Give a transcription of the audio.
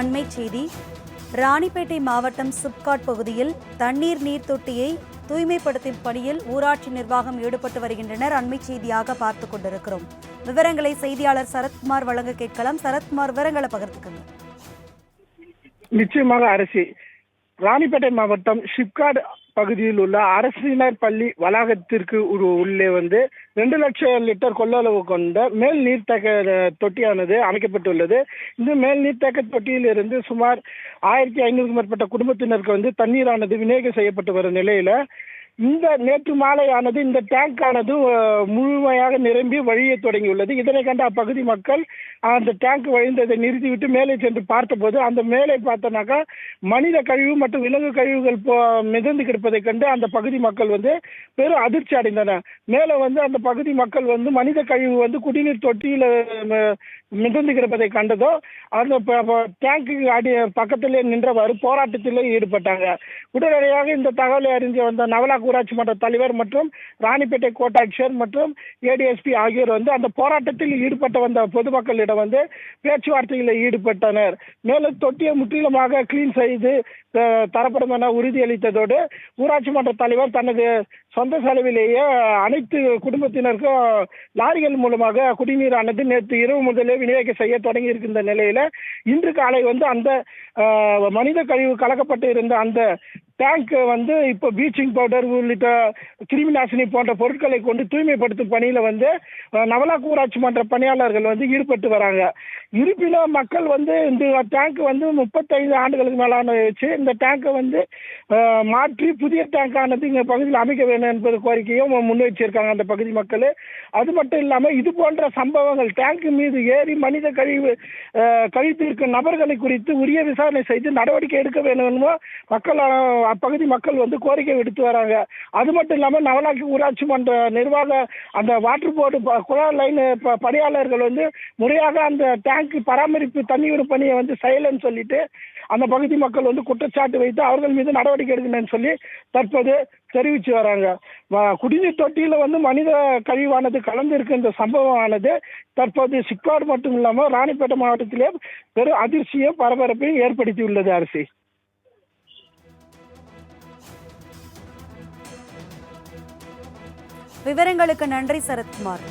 அண்மை செய்தி. ராணிப்பேட்டை மாவட்டம் சிப்காட் பகுதியில் தண்ணீர் நீர் தொட்டியை தூய்மைப்படுத்தும் பணியில் ஊராட்சி நிர்வாகம் ஈடுபட்டு வருகின்றனர். அண்மை செய்தியாக பார்த்து கொண்டிருக்கிறோம். விவரங்களை செய்தியாளர் சரத்குமார் வழங்க கேட்கலாம். சரத்குமார் விவரங்களை பகிர்ந்துக்கங்க. நிச்சயமாக அரசி ராணிப்பேட்டை மாவட்டம் ஷிப்காட் பகுதியில் உள்ள அரசினர் பள்ளி வளாகத்திற்கு உள்ளே வந்து ரெண்டு லட்சம் லிட்டர் கொள்ளளவு கொண்ட மேல் நீர்த்தேக்க தொட்டியானது அமைக்கப்பட்டுள்ளது. இந்த மேல் நீர்த்தேக்க தொட்டியிலிருந்து சுமார் ஆயிரத்தி ஐநூறுக்கும் மேற்பட்ட குடும்பத்தினருக்கு வந்து தண்ணீரானது விநியோகம் செய்யப்பட்டு வரும் நிலையில இந்த நேற்று மாலையானது இந்த டேங்க் ஆனது முழுமையாக நிரம்பி வழிய தொடங்கியுள்ளது. இதனை கண்ட அப்பகுதி மக்கள் அந்த டேங்க் வழிந்ததை நிறுத்திவிட்டு மேலே சென்று பார்த்தபோது அந்த மேலே பார்த்தனாக்கா மனித கழிவு மற்றும் விலங்கு கழிவுகள் போ- மிதந்து கிடப்பதை கண்டு அந்த பகுதி மக்கள் வந்து பெரும் அதிர்ச்சி அடைந்தனர். மேலே வந்து அந்த பகுதி மக்கள் வந்து மனித கழிவு வந்து குடிநீர் தொட்டியில மிதந்து கிடப்பதை கண்டதோ அந்த ப- டேங்க்கு அடி பக்கத்திலே நின்றவாறு போராட்டத்தில் ஈடுபட்டாங்க. உடனடியாக இந்த தகவலை அறிஞ்சு வந்த நவலா ஊராட்சி மன்ற தலைவர் மற்றும் ராணிப்பேட்டை கோட்டாட்சியர் மற்றும் ஏடிஎஸ்பி ஆகியோர் வந்து அந்த போராட்டத்தில் ஈடுபட்டு வந்த பொதுமக்களிடம் வந்து பேச்சுவார்த்தையில் ஈடுபட்டனர். மேலும் தொட்டியை முற்றிலுமாக கிளீன் செய்து தரப்படும் என உறுதியளித்ததோடு ஊராட்சி மன்ற தலைவர் தனது சொந்த செலவிலேயே அனைத்து குடும்பத்தினருக்கும் லாரிகள் மூலமாக குடிநீரானது நேற்று இரவு முதலே விநியோகம் செய்ய தொடங்கி இருக்கின்ற நிலையில இன்று காலை வந்து அந்த மனித கழிவு கலக்கப்பட்டு இருந்த அந்த டேங்க் வந்து இப்போ ப்ளீச்சிங் பவுடர் உள்ளிட்ட கிருமி நாசினி போன்ற பொருட்களை கொண்டு தூய்மைப்படுத்தும் பணியில வந்து அஹ், நவலாக்கு ஊராட்சி மன்ற பணியாளர்கள் வந்து ஈடுபட்டு வராங்க. இருப்பினும் மக்கள் வந்து இந்த டேங்க் வந்து முப்பத்தைந்து ஆண்டுகளுக்கு மேலான வச்சு இந்த டேங்கை வந்து மாற்றி புதிய டேங்க் ஆனது பகுதியில் அமைக்க வேண்டும் என்பது கோரிக்கையும் முன் வச்சிருக்காங்க அந்த பகுதி மக்கள். அது மட்டும் இல்லாமல் இது போன்ற சம்பவங்கள் டேங்க் மீது ஏறி மனித கழிவு கழித்து கழித்திருக்கும் நபர்களை குறித்து உரிய விசாரணை செய்து நடவடிக்கை எடுக்க வேண்டும் என்போ மக்கள் அப்பகுதி மக்கள் வந்து கோரிக்கை விடுத்து வராங்க. அது மட்டும் இல்லாமல் நவலாக்கி ஊராட்சி மன்ற நிர்வாக அந்த வாட்டர் போர்டு ப- குழாய் லைன் ப- பணியாளர்கள் வந்து முறையாக அந்த டேங்க் டேங்க் பராமரிப்பு தண்ணீர் பணியை வந்து செய்யலைன்னு சொல்லிட்டு அந்த பகுதி மக்கள் வந்து குற்றச்சாட்டு வைத்து அவர்கள் மீது நடவடிக்கை எடுக்கணும்னு சொல்லி தற்போது தெரிவிச்சு வராங்க. குடிநீர் தொட்டியில வந்து மனித கழிவானது கலந்து இருக்க இந்த சம்பவமானது தற்போது சிக்காடு மட்டும் இல்லாமல் ராணிப்பேட்டை மாவட்டத்திலே பெரும் அதிர்ச்சியும் பரபரப்பையும் ஏற்படுத்தியுள்ளது அரசு. விவரங்களுக்கு நன்றி சரத்குமார்.